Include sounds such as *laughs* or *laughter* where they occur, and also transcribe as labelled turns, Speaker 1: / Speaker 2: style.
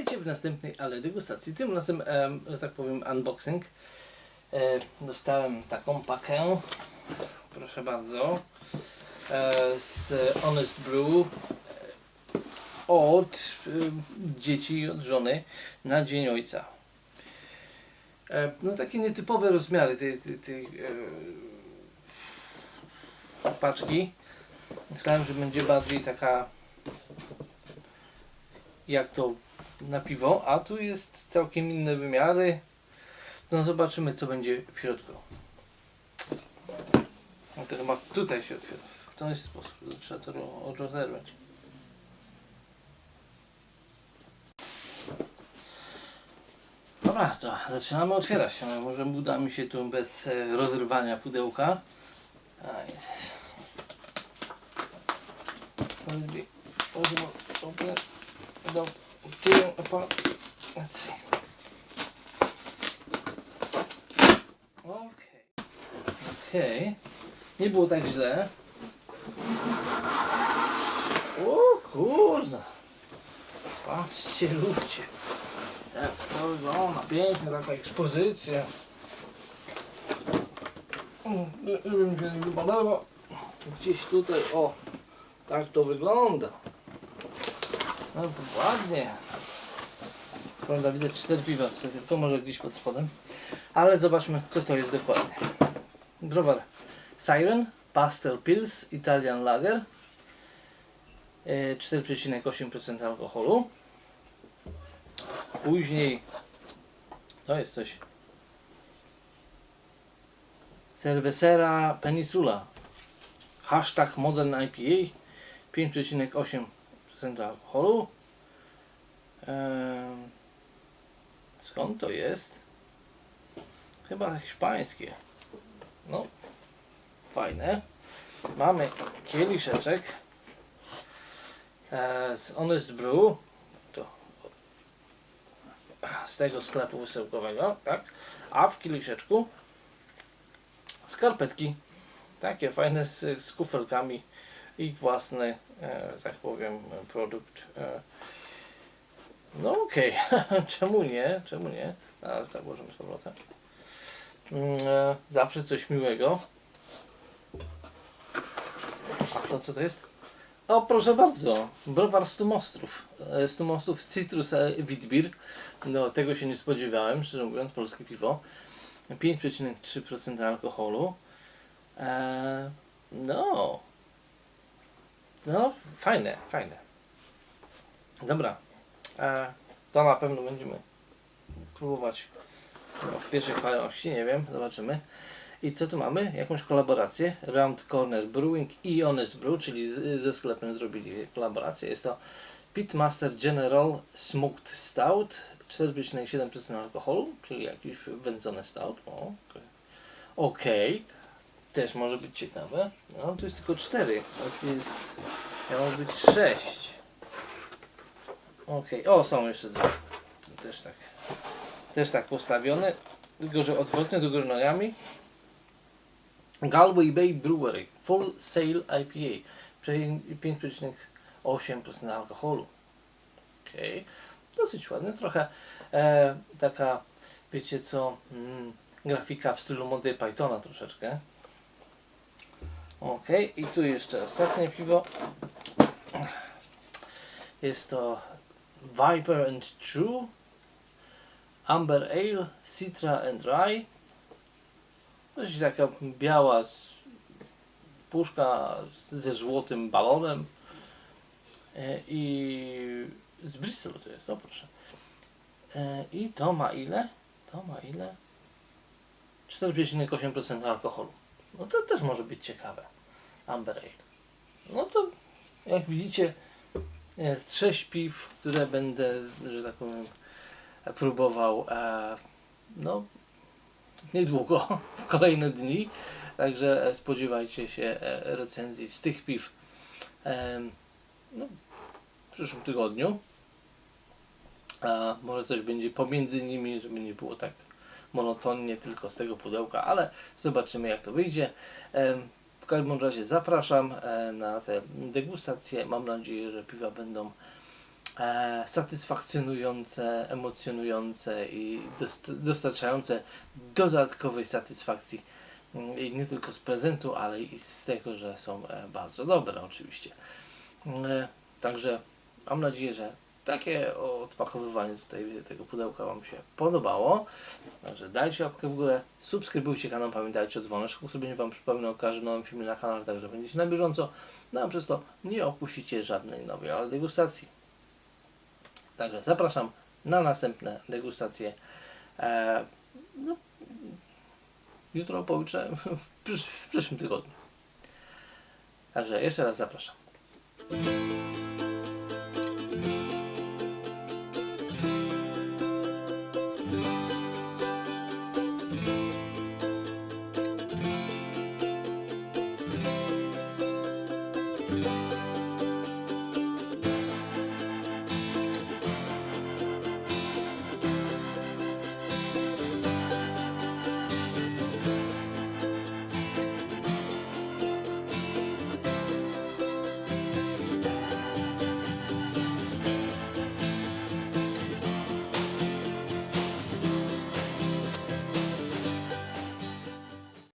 Speaker 1: Witajcie w następnej ale degustacji. Tym razem, em, że tak powiem, unboxing. E, dostałem taką pakę, proszę bardzo, e, z Honest Brew e, od e, dzieci i od żony na Dzień Ojca. E, no takie nietypowe rozmiary tej, tej, tej e, paczki. Myślałem, że będzie bardziej taka jak to na piwo, a tu jest całkiem inne wymiary. No zobaczymy co będzie w środku. No to chyba tutaj się otwiera. W ten sposób. Trzeba to ro- rozerwać. Dobra, to zaczynamy otwierać. No, Może uda mi się tu bez e, rozrywania pudełka. A jest. Be possible open tearing apart. Let's see. Okej. Okej. Nie było tak źle. O kurna. Patrzcie ludzie. Jak to wygląda. Piękna taka ekspozycja. Mm, nie wiem gdzie nie wypadało. Gdzieś tutaj, o. Tak to wygląda. No ładnie. Prawda, widać cztery piwa, tutaj tylko może gdzieś pod spodem. Ale zobaczmy, co to jest dokładnie. Browar Siren, Pastel Pils, Italian Lager. E, 4,8% alkoholu. Później to jest coś. Cervecera Peninsula. Hashtag Modern IPA. 5,8% alkoholu. Em, skąd to jest? Chyba hiszpańskie. No, fajne. Mamy kieliszeczek e, z Honest Brew. To z tego sklepu wysyłkowego, tak? A w kieliszeczku skarpetki. Takie fajne z, z kufelkami ich własny, e, że tak powiem, produkt. E, no okej, *laughs* czemu nie, czemu nie, ale tak możemy z powrotem. Mm, e, zawsze coś miłego. A to co to jest? O proszę bardzo, browar stu mostrów. E, Stu mostrów Citrus e, Witbier. No tego się nie spodziewałem, szczerze mówiąc, polskie piwo. 5,3% alkoholu. E, no, no, fajne, fajne. Dobra. E, to na pewno będziemy próbować no, w pierwszej kolejności, nie wiem, zobaczymy. I co tu mamy? Jakąś kolaborację. Round Corner Brewing i Honest Brew, czyli z, ze sklepem zrobili kolaborację. Jest to Pitmaster General Smoked Stout, 4,7% alkoholu, czyli jakiś wędzony stout. O, Okej. Okej też może być ciekawe. No, tu jest tylko 4. Tak jest. Miało być 6. Okej, o są jeszcze dwa. Tu Też tak. Też tak postawione. Tylko, że odwrotnie do góry nogami. Galway Bay Brewery Full Sail IPA. 5,8% alkoholu. Okej. Dosyć ładne. Trochę e, taka, wiecie co, mm, grafika w stylu Monty Pythona troszeczkę. Ok, i tu jeszcze ostatnie piwo. Jest to Viper and True, Amber Ale, Citra and Rye. Coś taka biała puszka ze złotym balonem. E, I z Bristolu to jest, o proszę. E, I to ma ile? To ma ile? 4,8% alkoholu. No to też może być ciekawe. Amber Ale. No to jak widzicie jest sześć piw, które będę, że tak powiem, próbował e, no niedługo, w kolejne dni. Także spodziewajcie się e, recenzji z tych piw e, no, w przyszłym tygodniu. A może coś będzie pomiędzy nimi, żeby nie było tak monotonnie tylko z tego pudełka, ale zobaczymy jak to wyjdzie. W każdym razie zapraszam e, na te degustacje. Mam nadzieję, że piwa będą e, satysfakcjonujące, emocjonujące i dost, dostarczające dodatkowej satysfakcji Mm, i nie tylko z prezentu, ale i z tego, że są e, bardzo dobre oczywiście. Także mam nadzieję, że takie odpakowywanie tutaj tego pudełka Wam się podobało. Także dajcie łapkę w górę, subskrybujcie kanał, pamiętajcie o dzwoneczku, który będzie Wam przypominał o każdym nowym filmie na kanale, także będziecie na bieżąco. No a przez to nie opuścicie żadnej nowej degustacji. Także zapraszam na następne degustacje. E, no, jutro, pojutrze, *laughs* w, przysz- w przyszłym tygodniu. Także jeszcze raz zapraszam.